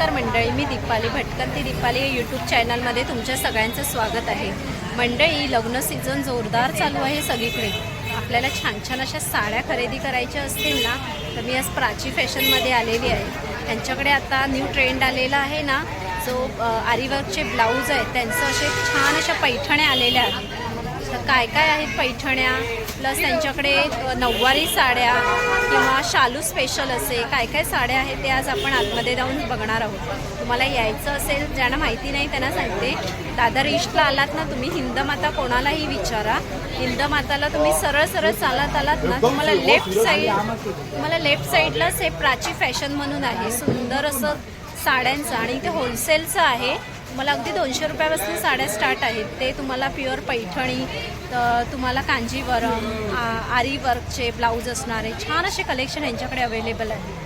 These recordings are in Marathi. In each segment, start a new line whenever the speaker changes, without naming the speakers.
नमस्कार मंडळी मी दीपाली भटकंती दीपाली यूट्यूब चॅनलमध्ये तुमच्या सगळ्यांचं स्वागत आहे. मंडळी लग्न सीझन जोरदार चालू आहे सगळीकडे. आपल्याला छान छान अशा साड्या खरेदी करायच्या असतील ना तर मी आज प्राची फॅशनमध्ये आलेली आहे. त्यांच्याकडे आता न्यू ट्रेंड आलेला आहे ना जो आरीवर्कचे ब्लाऊज आहेत त्यांचं असे छान अशा पैठण्या आलेल्या आहेत. तर काय काय आहेत पैठण्या? प्लस त्यांच्याकडे नऊवारी साड्या किंवा शालू स्पेशल असे काय काय साड्या आहेत ते आज आपण आतमध्ये जाऊन बघणार आहोत. तुम्हाला यायचं असेल ज्यांना माहिती नाही त्यांना सांगते. दादर ईस्टला आलात ना तुम्ही हिंदमाता कोणालाही विचारा. हिंदमाताला तुम्ही सरळ सरळ चालत आलात ना तुम्हाला लेफ्ट साईड तुम्हाला लेफ्ट साईडलाच हे प्राची फॅशन म्हणून आहे. सुंदर असं साड्यांचं आणि इथे होलसेलचं आहे. तुम्हाला अगदी दोनशे रुपयापासून साड्या स्टार्ट आहेत. ते तुम्हाला प्युअर पैठणी तुम्हाला कांजीवरम आ- आरी वर्कचे ब्लाऊज असणारे छान असे कलेक्शन यांच्याकडे अवेलेबल आहे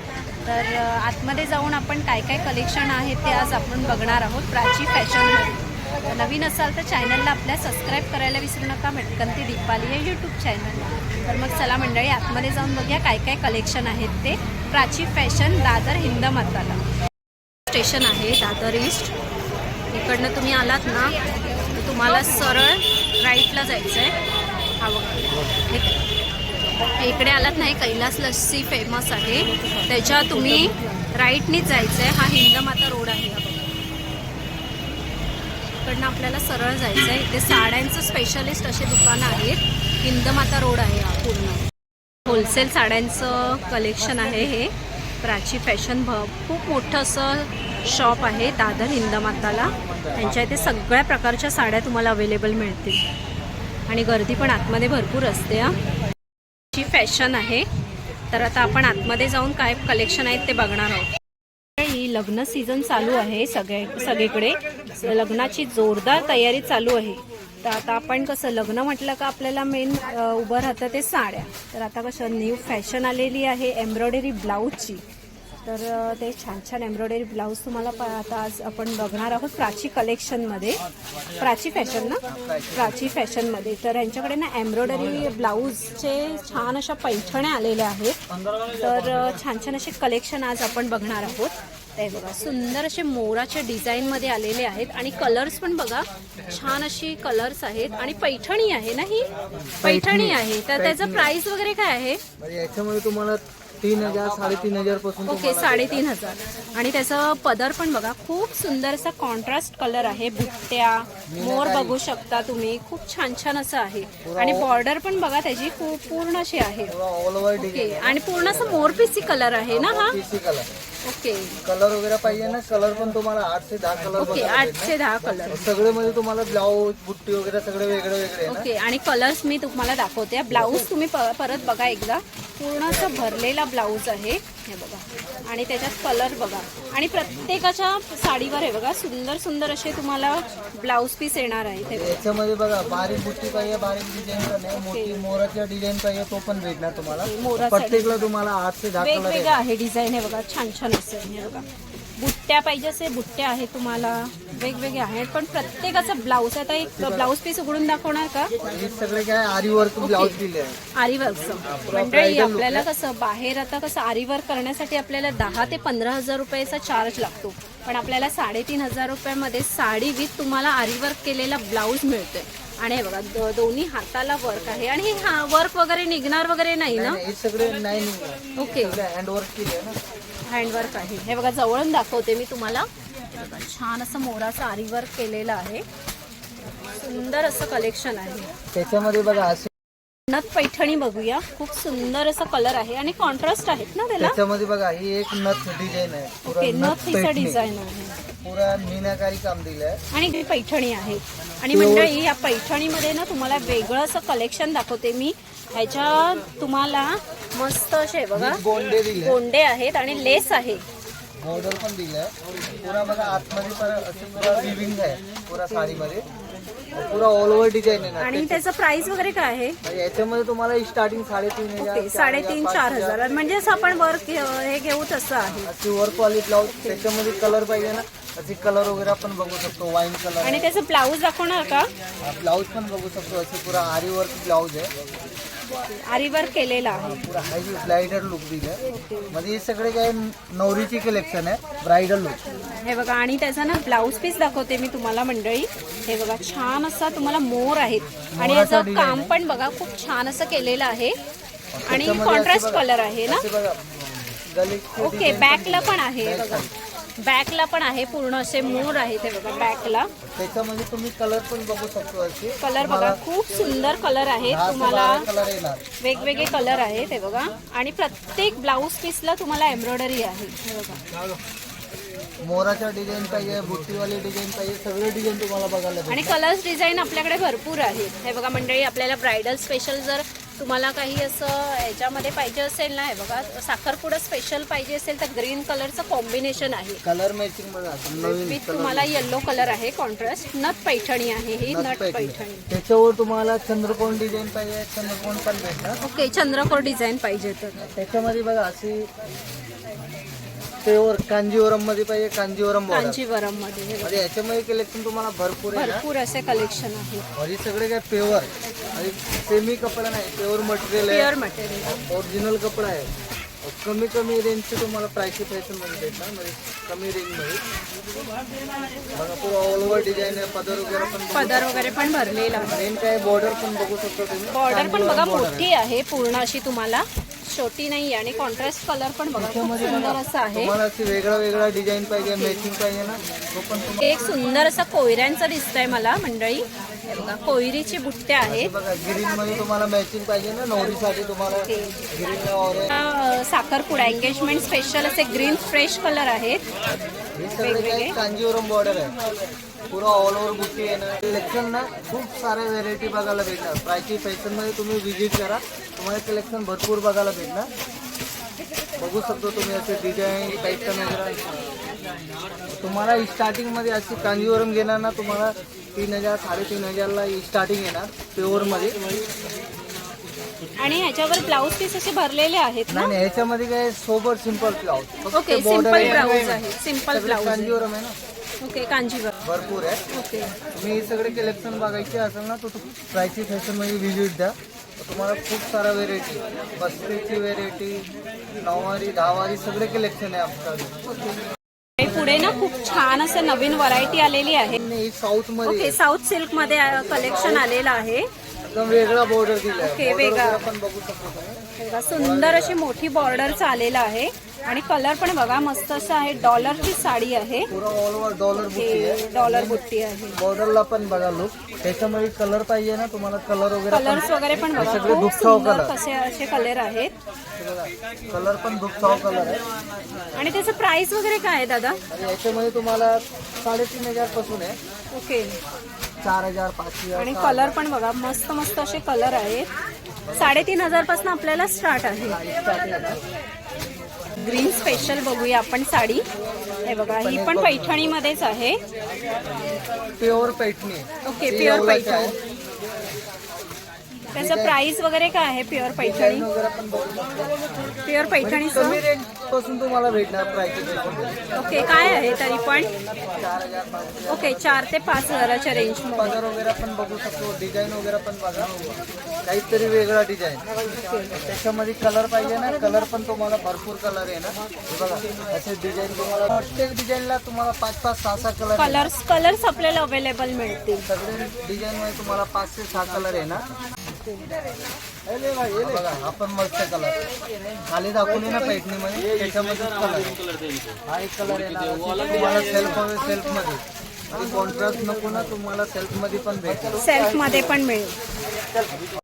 तर आतमध्ये जाऊन आपण काय काय कलेक्शन आहे ते आज आपण बघणार आहोत. प्राची फॅशनमध्ये नवीन असाल तर चॅनलला आपल्या सबस्क्राईब करायला विसरू नका. भटकंती दीपाली या यूट्यूब चॅनलला तर मग चला मंडळी आतमध्ये जाऊन बघूया काय काय कलेक्शन आहेत ते. प्राची फॅशन दादर हिंद माताला. स्टेशन आहे दादर ईस्ट इकडनं तुम्ही आलात ना तर तुम्हाला सरळ राईटला जायचं आहे हा बघा. इकडे आलात नाही कैलास लस्सी फेमस आहे. त्याच्या तुम्ही राईटनीच जायचं आहे हा हिंदमाता रोड आहे इकडनं आपल्याला सरळ जायचं आहे इथे साड्यांचं स्पेशलिस्ट असे दुकानं आहेत हिंदमाता रोड आहे हा पूर्ण. होलसेल साड्यांचं कलेक्शन आहे हे. प्राची फॅशन भ खूप मोठं असं शॉप आहे दादर हिंदमाताला त्यांच्या इथे सगळ्या प्रकारच्या साड्या तुम्हाला अवेलेबल मिळतील. आणि गर्दी पण आतमध्ये भरपूर असते हा. फॅशन आहे. तर आता आपण आतमध्ये जाऊन काय कलेक्शन आहेत ते बघणार आहोत. ही लग्न सीझन चालू आहे सगळ्या सगळीकडे. लग्नाची जोरदार तयारी चालू आहे. तर आता आपण कसं लग्न म्हटलं का आपल्याला मेन उभं राहतं ते साड्या. तर आता कसं न्यू फॅशन आलेली आहे एम्ब्रॉयडरी ब्लाऊजची तर ते छान छान एम्ब्रॉयडरी ब्लाऊज तुम्हाला आता आज आपण बघणार आहोत प्राची कलेक्शनमध्ये. प्राची फॅशन ना? प्राची फॅशनमध्ये. तर यांच्याकडे ना एम्ब्रॉयडरी ब्लाऊजचे छान अशा पैठण्या आलेल्या आहेत. तर छान छान असे कलेक्शन आज आपण बघणार आहोत. ते बघा सुंदर असे मोराच्या डिझाईनमध्ये आलेले आहेत. आणि कलर्स पण बघा छान अशी कलर्स आहेत. आणि पैठणी आहे ना ही? पैठणी आहे. तर त्याचं प्राइस वगैरे काय आहे?
याच्यामध्ये तुम्हाला तीन हजार साडेतीन हजारपासून
ओके साडेतीन हजार. आणि त्याचं पदर पण बघा खूप सुंदर असा कॉन्ट्रास्ट कलर आहे. बुट्ट्या मोर बघू शकता तुम्ही. खूप छान छान असं आहे. आणि बॉर्डर पण बघा त्याची खूप पूर्ण अशी आहे. ओके आणि पूर्ण असं मोरपिसी कलर आहे ना हा ओके.
कलर वगैरे पाहिजे ना कलर पण तुम्हाला आठ ते दहा कलर
ओके आठशे दहा कलर.
सगळे मध्ये तुम्हाला ब्लाऊज बुट्टी वगैरे सगळे वेगळे वेगळे आहे ना?
ओके आणि कलर्स मी तुम्हाला दाखवते. ब्लाऊज तुम्ही प- परत बघा एकदा. पूर्ण असं भरलेला ब्लाऊज आहे. हे बघा. आणि त्याच्यात कलर बघा. आणि प्रत्येकाच्या साडीवर आहे बघा सुंदर सुंदर असे तुम्हाला ब्लाऊज पीस येणार आहे ते
याच्यामध्ये बघा बारीक बुट्टी पाहिजे बारीक डिझाईन पण आहे. मोठी मोराच्या डिझाईन पाहिजे तो पण भेटणार तुम्हाला.
मोरासाठी
प्रत्येकला तुम्हाला आठ ते दहा कलर
वेगवेगळं आहे डिझाईन हे बघा. छान छान हे बघा बुट्ट्या पाहिजे असे बुट्ट्या आहेत तुम्हाला वेगवेगळे आहेत. पण प्रत्येकाचा ब्लाऊज आता एक ब्लाऊज पीस उघडून दाखवणार का?
सगळे काय आरी वर्क ब्लाऊज दिले
आरी वर्कचं मंडळी आपल्याला कसं बाहेर आता कसं आरी वर्क करण्यासाठी आपल्याला दहा ते पंधरा हजार रुपयाचा चार्ज लागतो. पण आपल्याला साडेतीन हजार रुपयामध्ये साडी विथ तुम्हाला आरी वर्क केलेला ब्लाऊज मिळतोय. आणि हे बघा दोन्ही हाताला वर्क आहे. आणि हे वर्क वगैरे निघणार वगैरे नाही ना?
सगळे नाही.
ओके.
सगळे हँड वर्क केले ना.
हँडवर्क आहे. हे बघा जवळून दाखवते मी तुम्हाला. बघा, छान असं मोराचं आरी वर्क केलेलं आहे. सुंदर असं कलेक्शन आहे.
त्याच्यामध्ये बघा असे
नथ पैठणी बघूया. खूप सुंदर असं कलर आहे आणि कॉन्ट्रास्ट आहेत ना त्याला?
त्याच्यामध्ये बघा ही एक नथ डिझाईन आहे.
ओके
नथ
नथ हिचा
पैठणी.
डिझाईन आहे.
पुरा मीनाकारी काम दिलंय.
आणि ही पैठणी आहे. आणि मंडळी या पैठणीमध्ये ना तुम्हाला वेगळं असं कलेक्शन दाखवते मी. ह्याच्या तुम्हाला मस्त असे बघा.
गोंडे दिले
गोंडे आहेत आणि लेस आहे.
बॉर्डर पण दिलंय. पुरा बघा आतमध्ये पर असे पुरा विविंग आहे. पुरा साडीमध्ये. पुरा ऑल ओव्हर डिझाईन ना
आणि त्याचं प्राइस वगैरे काय आहे?
म्हणजे याच्यामध्ये तुम्हाला स्टार्टिंग साडेतीन हजार
ओके साडेतीन चार हजार. म्हणजे असं आपण वर्क हे घेऊ तसं आहे.
अशी वर्क वाली ब्लाऊज त्याच्यामध्ये कलर पाहिजे ना असे कलर वगैरे आपण बघू शकतो वाईन कलर
आणि त्याचं ब्लाऊज दाखवणार का?
ब्लाऊज पण बघू शकतो असे पुरा आरी वर्क ब्लाऊज आहे.
आरी वर्क केलेला आहे.
पुरा ब्रायडल लुक दिलं म्हणजे हे सगळे काय नवरीची कलेक्शन आहे ब्रायडल लुक
हे बघा आणि त्याचा ना ब्लाऊज पीस दाखवते मी तुम्हाला मंडळी. हे बघा छान असा तुम्हाला मोर आहेत आणि याचं काम. पण बघा खूप छान असं केलेलं आहे. आणि कॉन्ट्रास्ट कलर आहे ना? ओके बॅकला पण आहे बघा. बॅकला पण आहे पूर्ण असे मोर आहेत हे बघा बॅकला
त्याच्यामध्ये तुम्ही कलर पण बघू शकतो असे
कलर बघा खूप सुंदर कलर आहेत तुम्हाला वेगवेगळे कलर आहेत हे बघा. आणि प्रत्येक ब्लाऊज पीसला तुम्हाला एम्ब्रॉयडरी आहे. हे बघा.
मोराच्या डिझाईन पाहिजे बुट्टीवाली डिझाईन पाहिजे सगळे डिझाईन तुम्हाला बघायला
आणि कलर्स डिझाईन आपल्याकडे भरपूर आहेत. हे बघा मंडळी आपल्याला ब्रायडल स्पेशल जर तुम्हाला काही असं याच्यामध्ये पाहिजे असेल ना हे बघा साखरपुडा स्पेशल पाहिजे असेल तर ग्रीन कलरचं कॉम्बिनेशन आहे.
कलर मॅचिंग
विथ तुम्हाला येल्लो कलर आहे कॉन्ट्रास्ट नथ पैठणी आहे ही
नथ पैठणी. त्याच्यावर तुम्हाला चंद्रकोन डिझाईन पाहिजे चंद्रकोन पण भेटणार
ओके चंद्रकोर डिझाईन पाहिजे तर.
त्याच्यामध्ये बघा अशी कांजीवरममध्ये पाहिजे कांजीवरम.
कांजीवरममध्ये.
म्हणजे याच्यामध्ये कलेक्शन तुम्हाला भरपूर
भरपूर असे कलेक्शन आहे.
सगळे काय प्युअर आणि सेमी कपडा नाही प्युअर मटेरियल
प्युअर
आहे
मटेरियल
ओरिजिनल कपडा आहे. कमी कमी रेंजचे तुम्हाला प्राईसची फॅशनमध्ये भेटणार म्हणजे कमी रेंजमध्ये. बघा पुरा ऑल ओव्हर डिझाईन आहे पदर वगैरे पण
पदर वगैरे पण भरलेला आहे.
मेन काय बॉर्डर पण बघू शकतो तुम्ही.
बॉर्डर पण बघा मोठी आहे. पूर्ण अशी तुम्हाला. छोटी नाही आणि कॉन्ट्रास्ट कलर पण बघा खूप सुंदर असं आहे.
तुम्हाला अशी वेगळा वेगळा डिझाईन पाहिजे मॅचिंग पाहिजे ना. तो पण तुम्हाला
एक सुंदर असा कोयऱ्यांचा दिसतंय मला मंडळी. हे बघा कोयरीची बुट्ट्या आहेत.
बघा ग्रीन मध्ये तुम्हाला मॅचिंग पाहिजे ना नवरीसाठी तुम्हाला
साखरपुडा एंगेजमेंट स्पेशल असे ग्रीन फ्रेश कलर आहेत.
कांजीवरम बॉर्डर आहे पुरा ऑल ओव्हर बुट्टी कलेक्शन ना खूप साऱ्या व्हेरायटी बघायला भेटणार. प्रायची फॅशनमध्ये तुम्ही व्हिजिट करा. तुम्हाला कलेक्शन भरपूर बघायला भेटणार. बघू शकतो तुम्ही असे डिझाईन पॅटर्न वगैरे तुम्हाला स्टार्टिंगमध्ये अशी कांजीवरम घेणार ना तुम्हाला तीन हजार साडेतीन हजारला स्टार्टिंग येणार प्युअरमध्ये.
आणि ह्याच्यावर ब्लाऊज पीस असे भरलेले आहेत ना?
नाही ह्याच्यामध्ये काय सोबत simple blouse
okay simple blouse आहे. सिंपल ब्लाऊज आहे.
कांजीवरम आहे ना?
ओके कांजीवर
भरपूर आहे.
ओके
तुम्ही हे सगळे कलेक्शन बघायचे असेल ना तर प्रायची फॅशनमध्ये व्हिजिट द्या. तुम्हाला खूप सारा व्हेरायटी बस्तीची व्हेरायटी नऊवारी दहावारी सगळे कलेक्शन आहे आमच्याकडे.
पुढे ना खूप छान असं नवीन व्हरायटी आलेली आहे.
साऊथमध्ये.
ओके साऊथ सिल्कमध्ये कलेक्शन आलेलं आहे.
वेगळा बॉर्डर
ओके, वेगळा. सुंदर अशी मोठी बॉर्डर आलेलं आहे. आणि कलर पण बघा मस्त असं आहे. डॉलरची साडी आहे.
पुरा ऑल ओव्हर डॉलर बुट्टी आहे.
हे डॉलर बुट्टी आहे.
बॉर्डरला पण बघा लुक त्याच्यामध्ये कलर पाहिजे ना तुम्हाला कलर वगैरे पण
कलर्स वगैरे पण बघा.
सगळे
खूप
दुःखाव
सुंदर
कलर
कसे असे कलर आहेत.
कलर पण दुःखाव कलर आहे.
आणि त्याचं प्राइस वगैरे काय आहे दादा?
आणि याच्यामध्ये तुम्हाला साडेतीन हजारपासून आहे.
ओके.
चार हजार पाच हजार
आणि कलर पण बघा. मस्त मस्त असे कलर आहेत. साडेतीन हजारपासून आपल्याला स्टार्ट आहे. ग्रीन स्पेशल बघूया आपण साडी हे बघा ही पण पैठणी मध्येच आहे
pure Paithani.
Okay pure Paithani. त्याचं प्राइस वगैरे काय आहे प्युअर पैठणी?
डिझाईन वगैरे पण बघू शकतो.
प्युअर पैठणीचं?
कमी रेंजपासून तुम्हाला भेटणार प्राइस
ओके काय आहे तरी पण? ओके चार ते पाच हजाराच्या रेंज
पदर वगैरे पण बघू शकतो डिझाईन वगैरे पण बघा. काहीतरी वेगळा डिझाईन त्याच्यामध्ये कलर पाहिजे ना कलर पण तुम्हाला भरपूर कलर आहे ना. बघा असे डिझाईन तुम्हाला प्रत्येक डिझाईनला तुम्हाला पाच पाच सहा सहा कलर
कलर्स कलर्स आपल्याला अवेलेबल मिळतील.
सगळे डिझाईन मध्ये तुम्हाला पाच ते सहा कलर आहे ना. बघा हा पण मस्त कलर. खाली दाखवली ना पैठणीमध्ये त्याच्यामध्ये कलर हा एक कलर ना तुम्हाला सेल्फ सेल्फमध्ये कॉन्ट्रास्ट नको ना तुम्हाला सेल्फमध्ये पण भेटेल
सेल्फमध्ये पण मिळेल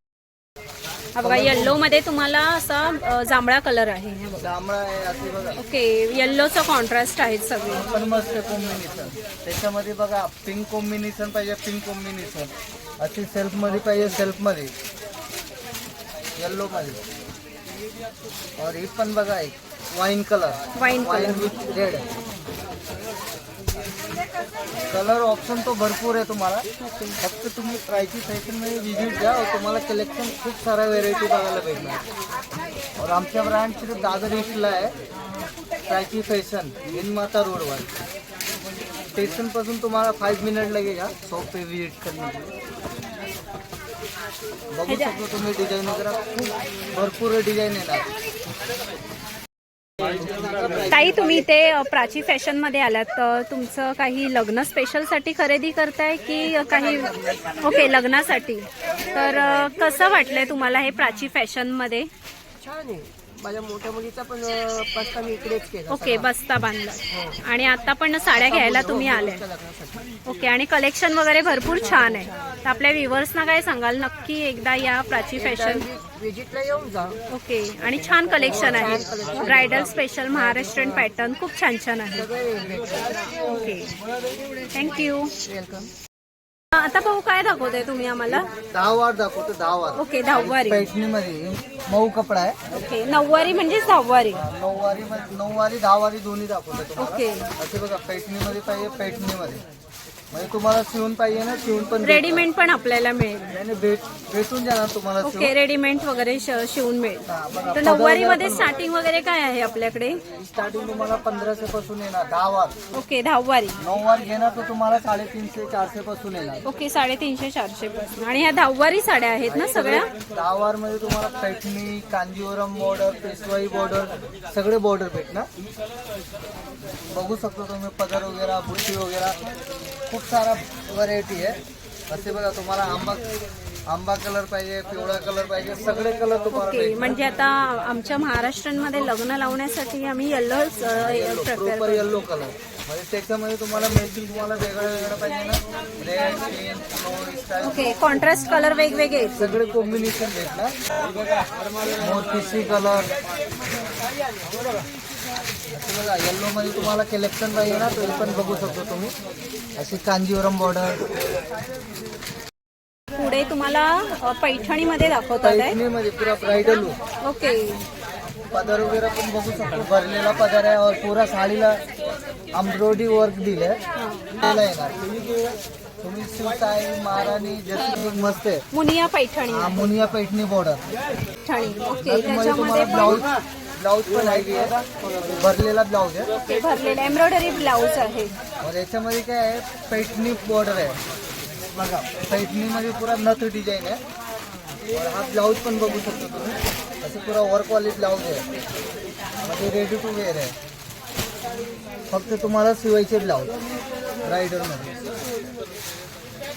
हा बघा येल्लो मध्ये तुम्हाला असा जांभळा कलर आहे. हे बघा.
आहे
ओके येल्लोचा कॉन्ट्रास्ट आहेत सगळे.
पण मस्त कॉम्बिनेशन त्याच्यामध्ये बघा पिंक कॉम्बिनेशन पाहिजे पिंक कॉम्बिनेशन अशी सेल्फमध्ये पाहिजे सेल्फमध्ये. येल्लो मध्ये और ही पण बघा एक wine colour
wine
wine
colour
with red colour option तो भरपूर आहे तुम्हाला. फक्त तुम्ही मध्ये विज़िट द्या. और तुम्हाला कलेक्शन खूप साऱ्या व्हेरायटी बघायला भेटणार. और आमच्या ब्रँड सिर्फ़ दादर ईस्टला आहे. प्रायची फॅशन इन माता रोडवर स्टेशन पासून तुम्हाला फाईव्ह मिनिट लगेगा शॉप पे विज़िट करने के. बघू शकतो तुम्ही डिझाईन वगैरे. खूप भरपूर डिझाईन येणार
ताई तुम्ही इथे प्राची फॅशनमध्ये आलात तर तुमचं काही लग्न स्पेशलसाठी खरेदी करताय की काही ओके लग्नासाठी. तर कसं वाटलंय तुम्हाला हे प्राची फॅशनमध्ये
छान आहे. माझ्या मोठ्या मुलीचा पण बस्ता मी इकडेच केला
ओके बस्ता बांधला. आणि आता पण साड्या घ्यायला तुम्ही आले. ओके आणि कलेक्शन वगैरे भरपूर छान आहे. तर आपल्या व्ह्युअर्सना काय सांगाल? नक्की एकदा या प्राची फॅशन.
विजिटला येऊन जा.
ओके आणि छान कलेक्शन आहे. ब्रायडल स्पेशल महाराष्ट्रीयन पॅटर्न खूप छान छान आहे ओके. थँक्यू
वेलकम
आता भाऊ काय दाखवताय तुम्ही आम्हाला?
दहा वार दाखवतो दहा वार
ओके दहावारी.
पैठणीमध्ये मऊ कपडा आहे.
ओके नऊवारी म्हणजेच दहावारी
नऊवारी नऊवारी दहा वारी दोन्ही दाखवतो तुम्हाला.
ओके.
असे बघा पैठणीमध्ये पाहिजे पैठणीमध्ये म्हणजे तुम्हाला शिवून पाहिजे ना शिवून पण
रेडीमेड पण आपल्याला मिळेल.
नाही, नाही, भेट भेटून जाणार तुम्हाला शिवून.
ओके रेडीमेड वगैरे श- शिवून मिळेल. तर नऊवारी मध्ये स्टार्टिंग वगैरे काय आहे आपल्याकडे?
स्टार्टिंग तुम्हाला पंधराशे पासून येणार दहा वार
ओके दहावारी.
नऊ वार घेणार तर तुम्हाला साडेतीनशे चारशे पासून येणार.
ओके साडेतीनशे चारशे पासून. आणि ह्या दहावारी साड्या आहेत ना सगळ्या?
दहा वारमध्ये तुम्हाला पैठणी कांजीवरम बॉर्डर पेशवाई बॉर्डर सगळे बॉर्डर भेटणार. बघू शकतो तुम्ही पदर वगैरे बुट्टी वगैरे. खूप सारा व्हरायटी आहे. असे बघा तुम्हाला आंबा आंबा कलर पाहिजे पिवळा कलर पाहिजे सगळे कलर तुम्हाला
ओके. म्हणजे आता आमच्या महाराष्ट्रामध्ये लग्न लावण्यासाठी आम्ही प्रिपेअर
प्रॉपर येल्लो कलर म्हणजे त्याच्यामध्ये तुम्हाला मॅचिंग तुम्हाला वेगळं वेगळं पाहिजे ना. Red green
okay contrast colour वेगवेगळे आहेत.
सगळे कॉम्बिनेशन भेटणार मोतीसी कलर बघा येल्लो मध्ये तुम्हाला कलेक्शन पाहिजे ना तो पण बघू शकतो तुम्ही. अशी कांजीवरम बॉर्डर
पुढे तुम्हाला पैठणीमध्ये दाखवतात आहे?
पैठणीमध्ये पुरा ब्रायडल लुक
ओके.
पदर वगैरे पण बघू शकतो. भरलेला पदर आहे और पुरा साडीला एम्ब्रॉयडरी वर्क त्याला येणार तुम्ही शिवताई महाराणी जशी मस्त आहे.
मुनिया पैठणी.
हा मुनिया पैठणी बॉर्डर
पैठणी ओके. त्याच्यामध्ये
ब्लाऊज ब्लाऊज पण आहे. भरलेला ब्लाऊज आहे.
ओके भरलेलं एम्ब्रॉयडरी ब्लाऊज आहे.
और याच्यामध्ये काय आहे? पैठणी बॉर्डर आहे. बघा पैठणीमध्ये पुरा नथ डिझाईन आहे. और हा ब्लाऊज पण बघू शकतो तुम्ही. असं पुरा वर्कवाली ब्लाऊज आहे. म्हणजे रेडी टू वेअर आहे. फक्त तुम्हाला शिवायचे ब्लाऊज.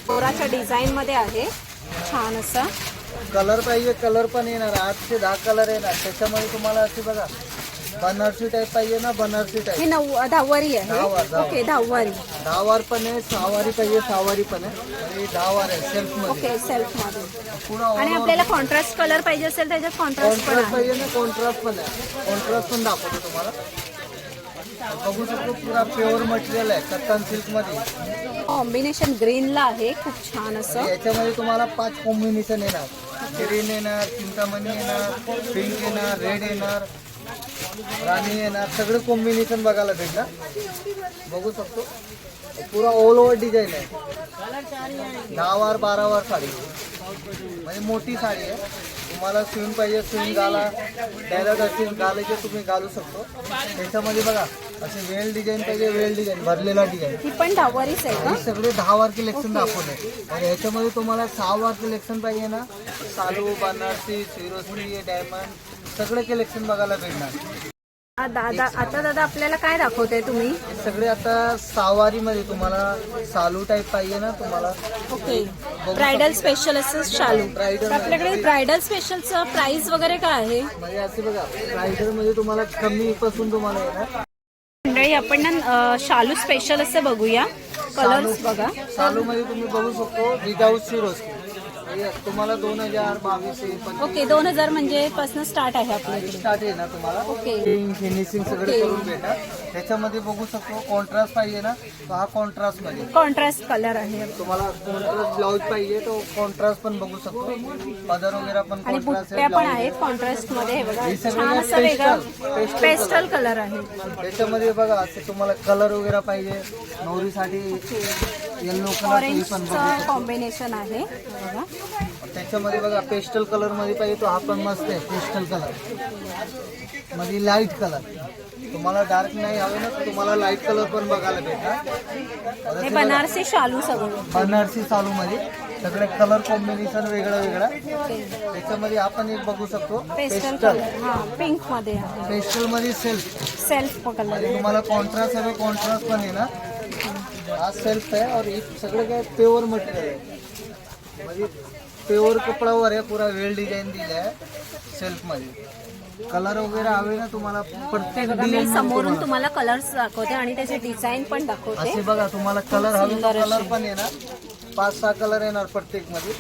पोराच्या डिझाईन मध्ये आहे. छान असा.
कलर पाहिजे कलर पण येणार. आठ ते दहा कलर येणार. त्याच्यामध्ये तुम्हाला असे बघा बनारसी टाईप पाहिजे ना बनारसी
हे
टाईप
नऊ दहावारी
दहावार,
आहे
दहावार.
ओके दहावारी.
दहा वार पण आहे सहा वारी पाहिजे सहा वारी पण आहे. आणि दहा वार आहे सेल्फमध्ये
ओके सेल्फमध्ये
पुन्हा
आणि आपल्याला कॉन्ट्रास्ट कलर पाहिजे असेल त्याच्यात कॉन्ट्रास्ट पण
कॉन्ट्रास्ट
आहे.
पाहिजे ना कॉन्ट्रास्ट पण आहे. कॉन्ट्रास्ट पण दाखवतो तुम्हाला. बघू शकतो पुरा प्युअर मटेरियल आहे कत्तन सिल्कमध्ये.
कॉम्बिनेशन ग्रीनला आहे खूप छान असं.
याच्यामध्ये तुम्हाला पाच कॉम्बिनेशन येणार. ग्रीन येणार चिंतामणी येणार पिंक येणार रेड येणार राणी येणार सगळे कॉम्बिनेशन बघायला भेटणार बघू शकतो. पुरा ऑल ओव्हर डिझाईन आहे. दहा वार बारा वार साडी. म्हणजे मोठी साडी आहे. तुम्हाला शिवून पाहिजे शिवून घाला डायरेक्ट अशी घालायचे तुम्ही घालू शकतो. त्याच्यामध्ये बघा असे वेल डिझाईन पाहिजे वेल डिझाईन भरलेला डिझाईन
ही पण दहावारीच आहे का?
सगळे दहा वार कलेक्शन दाखवले आणि ह्याच्यामध्ये तुम्हाला सहा वार कलेक्शन पाहिजे ना. सालू बनारसी सिरोस्की डायमंड सगळे कलेक्शन बघायला भेटणार.
दादा आता दादा आपल्याला काय दाखवते तुम्ही?
सगळे आता सहावारीमध्ये तुम्हाला सालू टाईप पाहिजे ना तुम्हाला.
ओके. ब्रायडल स्पेशल असं शालू. तर आपल्याकडे ब्रायडल स्पेशलचं प्राइस वगैरे काय आहे?
म्हणजे असे बघा रायडरमध्ये तुम्हाला कमी पासून तुम्हाला येणार
मंडळी आपण ना अ, शालू स्पेशल असं बघूया. कलर्स बघा.
सालू मध्ये तुम्ही बघू शकतो विदाऊट हे तुम्हाला दोन हजार पंचवीस
ओके दोन हजार म्हणजे पासून स्टार्ट आहे
स्टार्ट आहे ना तुम्हाला.
ओके.
फिनिशिंग सगळे. करून भेटणार त्याच्यामध्ये बघू शकतो कॉन्ट्रास्ट पाहिजे ना तर हा कॉन्ट्रास्टमध्ये.
कॉन्ट्रास्ट कलर आहे.
तुम्हाला कॉन्ट्रास्ट ब्लाऊज पाहिजे तो कॉन्ट्रास्ट पण बघू शकतो. पदर वगैरे पण
आणि बुट्ट्या पण आहेत कॉन्ट्रास्टमध्ये हे बघा.
सगळे
छान असं
pastel-
वेगळं
pastel
पेस्टल कलर आहे.
त्याच्यामध्ये बघा असे तुम्हाला कलर वगैरे पाहिजे. नवरीसाठी
ऑरेंजचं कॉम्बिनेशन आहे. बघा.
त्याच्यामध्ये बघा पेस्टल कलरमध्ये पाहिजे तो हा पण मस्त आहे पेस्टल कलरमध्ये लाइट कलर तुम्हाला डार्क नाही हवे ना तुम्हाला लाइट कलर पण बघायला भेटणार.
हे बनारसी शालू सगळं.
बनारसी चालू मध्ये. सगळे कलर कॉम्बिनेशन वेगळं वेगळं. त्याच्यामध्ये आपण एक बघू शकतो
पेस्टल कलर हा
पिंकमध्ये पेस्टलमध्ये सेल्फ
सेल्फ कलर
तुम्हाला कॉन्ट्रास्ट हवे कॉन्ट्रास्ट पण आहे ना. हा सेल्फ आहे और सगळं काय प्युअर मटेरियल आहे. म्हणजे प्युअर कपडावर आहे पुरा वेल डिझाईन दिले आहे सेल्फमध्ये. कलर वगैरे हवे ना तुम्हाला प्रत्येक
मी
डिझाईन
समोरून तुम्हाला. कलर्स दाखवते आणि त्याचे डिझाईन पण दाखवते.
असे बघा तुम्हाला कलर हवे कलर. पण येणार. पाच सहा कलर येणार प्रत्येकमध्ये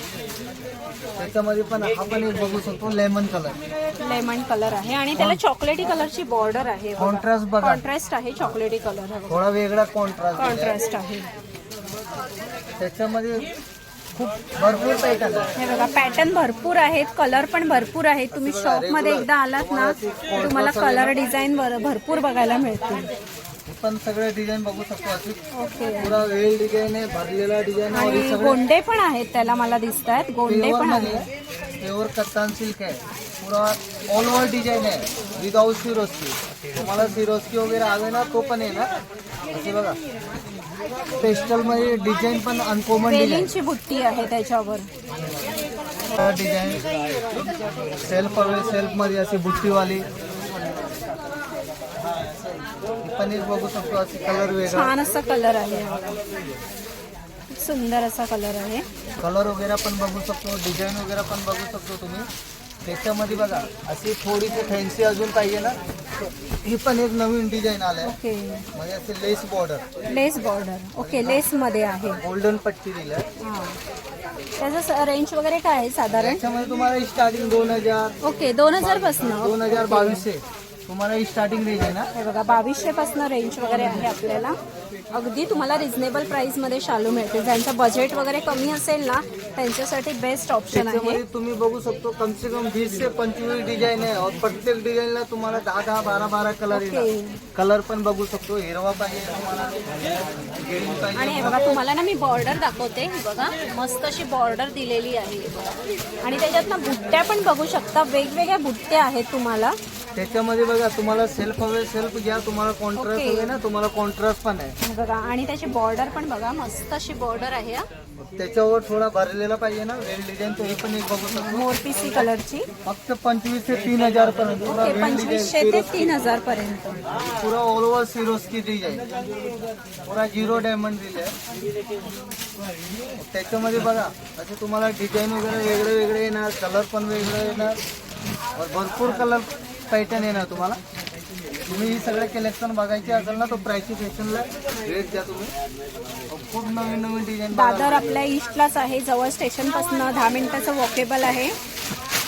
त्याच्यामध्ये पण हा पण एक बघू शकतो लेमन कलर
लेमन कलर आहे आणि त्याला चॉकलेटी कलरची बॉर्डर आहे
कॉन्ट्रास्ट बघा.
कॉन्ट्रास्ट आहे चॉकलेटी कलर
थोडा वेगळा कॉन्ट्रास्ट
कॉन्ट्रास्ट आहे.
त्याच्यामध्ये खूप भरपूर
हे बघा पॅटर्न भरपूर आहेत कलर पण भरपूर आहेत. तुम्ही शॉपमध्ये एकदा आलात ना तर तुम्हाला कलर डिझाईन भरपूर बघायला मिळतील.
हे पण सगळे डिझाईन बघू शकतो. अशी पुरा वेल डिझाईन आहे भरलेला डिझाईन आहे.
आणि गोंडे पण आहेत त्याला मला दिसत आहेत गोंडे पण आहेत.
प्युअर कत्तान सिल्क आहे. पुरा ऑल ओव्हर डिझाईन आहे. विदाऊट सिरोस्की तुम्हाला सिरोस्की वगैरे हवे ना तो पण आहे ना? असे बघा. पेस्टलमध्ये डिझाईन पण अनकॉमन डिझाईन
वेलींची बुट्टी आहे त्याच्यावर.
डिझाईन सेल्फ सेल्फमध्ये अशी बुट्टीवाली. एक बघू शकतो असे कलर वेगळा.
छान असा कलर आहे. खूप सुंदर असा कलर आहे.
कलर वगैरे पण बघू शकतो डिझाईन वगैरे पण बघू शकतो तुम्ही. त्याच्यामध्ये बघा अशी थोडीशी फॅन्सी अजून पाहिजे ना ही पण एक नवीन डिझाईन आलंय.
ओके.
म्हणजे असे lace border
lace border okay lace मध्ये आहे.
गोल्डन पट्टी दिलंय.
हा. त्याचं रेंज वगैरे काय आहे साधारण?
त्याच्यामध्ये तुम्हाला स्टार्टिंग दोन हज़ार
ओके दोन हज़ार पासन.
दोन हज़ार बावीसशे. तुम्हाला स्टार्टिंग रेंज आहे ना?
हे बघा बावीसशे पासन रेंज वगैरे आहे आपल्याला. अगदी तुम्हाला रिझनेबल प्राइसमध्ये शालू मिळते. ज्यांचं बजेट वगैरे कमी असेल ना त्यांच्यासाठी बेस्ट ऑप्शन आहे.
त्याच्यामध्ये तुम्ही बघू शकतो कम से कम वीस ते पंचवीस डिझाईन आहे. और प्रत्येक डिझाईनला तुम्हाला दहा दहा बारा बारा कलर येणार.
ओके.
कलर पण बघू शकतो. हिरवा पाहिजे तुम्हाला.
आणि हे बघा तुम्हाला ना मी बॉर्डर दाखवते. हे बघा मस्त अशी बॉर्डर दिलेली आहे. हे बघा. आणि त्याच्यात ना बुट्ट्या पण बघू शकता. वेगवेगळ्या बुट्ट्या आहेत तुम्हाला.
त्याच्यामध्ये बघा तुम्हाला सेल्फ हवे सेल्फ घ्या तुम्हाला कॉन्ट्रास्ट. हवे ना तुम्हाला कॉन्ट्रास्ट पण आहे.
बघा आणि त्याची बॉर्डर पण बघा मस्त अशी बॉर्डर आहे हा.
त्याच्यावर थोडा भरलेला पाहिजे ना वेल डिझाईन तो हे पण एक बघू शकतो.
मोरपिसी कलरची
फक्त पंचवीस ते तीन हजार पर्यंत. पुरा
ओके
वेल
पंचवीसशे ते तीन हजार पर्यंत.
पुरा ऑल ओव्हर सिरोस्की डिझाईन पुरा झिरो डायमंड दिले त्याच्यामध्ये बघा असे तुम्हाला डिझाईन वगैरे वेगळे वेगळे येणार कलर पण वेगळे येणार. और भरपूर कलर पॅटर्न येणार तुम्हाला? तुम्ही ही सगळे कलेक्शन बघायचे असेल ना तो प्रायची फॅशनला भेट द्या तुम्ही. खूप नवीन नवीन डिझाईन
दादर आपल्या ईस्टलाच आहे जवळ स्टेशनपासून दहा मिनिटाचं वॉकेबल आहे.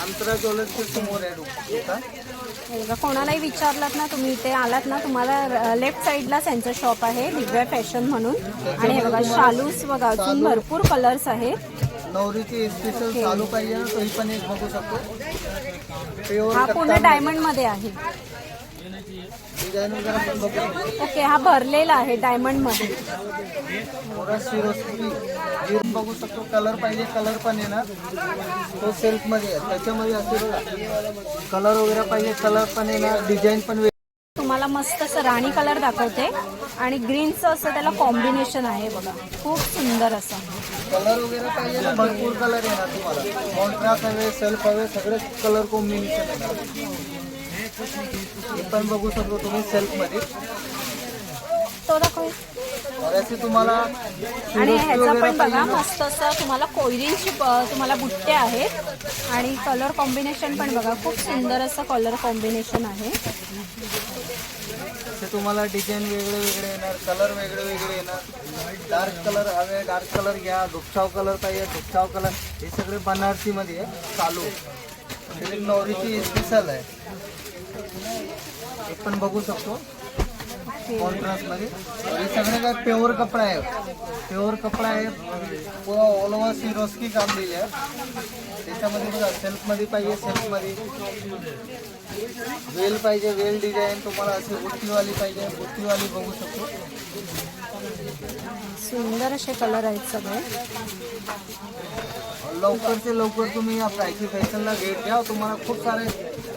अंतरा ज्वेलर्सच्या समोर आहे दुकान.
कोणालाही विचारलात ना तुम्ही इथे आलात ना तुम्हाला लेफ्ट साईडला त्यांचं शॉप आहे दिव्या फॅशन म्हणून. आणि हे बघा शालूस बघा अजून भरपूर कलर्स आहेत.
नवरीची स्पेशल चालू पाहिजे ना तो ही पण एक बघू शकतो. प्युअर
हा पूर्ण डायमंडमध्ये आहे.
डिझाईन वगैरे पण बघू शकतो.
ओके हा भरलेला आहे डायमंडमध्ये.
थोडा सिरोस्की गिर बघू शकतो. कलर पाहिजे कलर पण येणार तो सेल्फमध्ये आहे. त्याच्यामध्ये असे बघा. कलर वगैरे पाहिजे कलर पण येणार डिझाईन पण वेग-
तुम्हाला मस्त असं राणी कलर दाखवते. आणि ग्रीनचं असं त्याला कॉम्बिनेशन आहे बघा. खूप सुंदर असं.
कलर वगैरे पाहिजे ना भरपूर कलर येणार तुम्हाला. कॉन्ट्रास्ट हवे सेल्फ हवे सगळे कलर कॉम्बिनेशन येणार. हे पण बघू शकतो तुम्ही सेल्फमध्ये तुम्हाला
आणि ह्याचा पण बघा मस्त असं तुम्हाला कोयरींची तुम्हाला बुट्टे आहेत. आणि कलर कॉम्बिनेशन पण बघा खूप सुंदर असं कलर कॉम्बिनेशन आहे.
ते तुम्हाला डिझाईन वेगळे वेगळे येणार कलर वेगळे वेगळे येणार. डार्क कलर हवे डार्क कलर घ्या धुपछाव कलर पाहिजे धुपछाव कलर हे सगळे बनारसी मध्ये आहे. चालू हे नवरीची स्पेशल आहे. हे पण बघू शकतो. कॉन्ट्रास्टमध्ये हे सगळे काय प्युअर कपडा आहे प्युअर कपडा आहे ऑल ओव्हर सिरोस्की काम दिले आहे त्याच्यामध्ये बघा सेल्फमध्ये पाहिजे सेल्फमध्ये वेल पाहिजे वेल डिझाईन तुम्हाला अशी बुट्टीवाली पाहिजे बुट्टीवाली बघू शकतो.
सुंदर असे कलर आहेत सगळे.
लवकर ते लवकर तुम्ही या प्रायची फॅशनला भेट द्या. तुम्हाला खूप सारे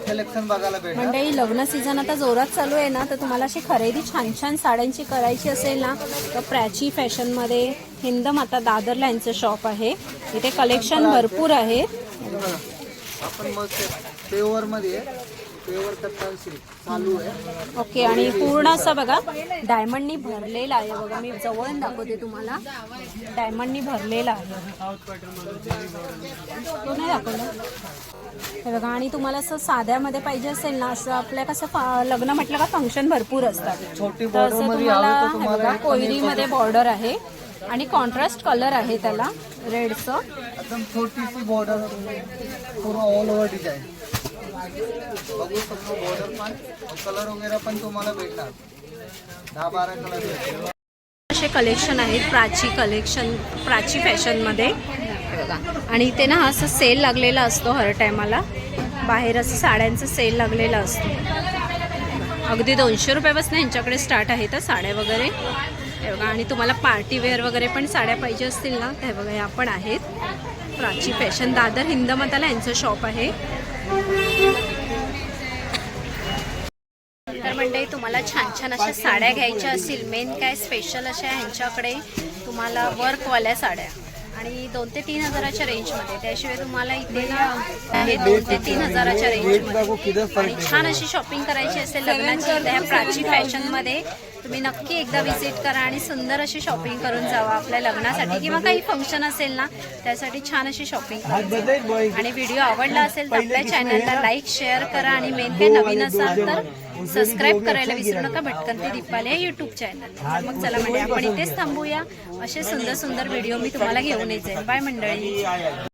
कलेक्शन बघायला भेटणार
मंडळी लग्न सीझन आता जोरात चालू आहे ना तर तुम्हाला अशी खरेदी छान छान साड्यांची करायची असेल ना तर प्राची फॅशनमध्ये हिंद माता दादरला यांचं शॉप आहे इथे कलेक्शन भरपूर आहे.
आपण मस्त पेवर मध्ये आहे. पेवर कत्तान सिल्क चालू आहे.
ओके आणि पूर्ण असं बघा डायमंडनी भरलेला आहे. बघा मी जवळून दाखवते तुम्हाला. डायमंडनी भरलेला आहे. तो नाही दाखवला. हे बघा आणि तुम्हाला असं साध्यामध्ये पाहिजे असेल ना असं आपल्या कसं फा- लग्न म्हटलं का फंक्शन भरपूर असतात.
छोटी
तर
बॉर्डर
असं
मध्ये
तुम्हाला
हवं तर
हे
तुम्हाला
बघा
एक
कोयरीमध्ये बॉर्डर आहे. आणि कॉन्ट्रास्ट कलर आहे त्याला रेडचं
एकदम छोटीशी बॉर्डर पूर्ण ऑल ओव्हर डिझाईन बघू शकतो बॉर्डर पण कलर वगैरे पण तुम्हाला भेटणार. दहा बारा कलर
असे कलेक्शन आहेत प्राची कलेक्शन प्राची फॅशनमध्ये. बघा आणि इथे ना हा असं सेल लागलेला असतो हर टायमाला बाहेर असं साड्यांचा सेल लागलेला असतो. अगदी दोनशे रुपयापासून यांच्याकडे स्टार्ट आहे तर साड्या वगैरे. हे बघा आणि तुम्हाला पार्टीवेअर वगैरे पण साड्या पाहिजे असतील ना ते बघा या पण आहेत. प्राची फॅशन दादर हिंदमताला यांचं शॉप आहे. तर मंडळी तुम्हाला छान छान अशा साड्या घ्यायच्या असतील. मेन काय स्पेशल अशा ह्यांच्याकडे तुम्हाला वर्कवाल्या साड्या. आणि दोन ते तीन हजाराच्या रेंजमध्ये त्याशिवाय तुम्हाला इथे आहे दोन ते तीन हजाराच्या रेंजमध्ये आणि छान अशी शॉपिंग करायची असेल लग्नाची ह्या प्राची फॅशनमध्ये तुम्ही नक्की एकदा व्हिजिट करा आणि सुंदर अशी शॉपिंग करून जावा आपल्या लग्नासाठी. किंवा काही फंक्शन असेल ना त्यासाठी छान अशी शॉपिंग करून आणि व्हिडिओ आवडला असेल तर आपल्या चॅनलला लाईक शेअर करा आणि मेन काही नवीन असाल तर सबस्क्राईब करायला विसरू नका भटकंती दीपाली या युट्यूब चॅनल मग चला म्हणजे आपण इथेच थांबूया. असे सुंदर सुंदर व्हिडिओ मी तुम्हाला घेऊन येते. बाय मंडळी.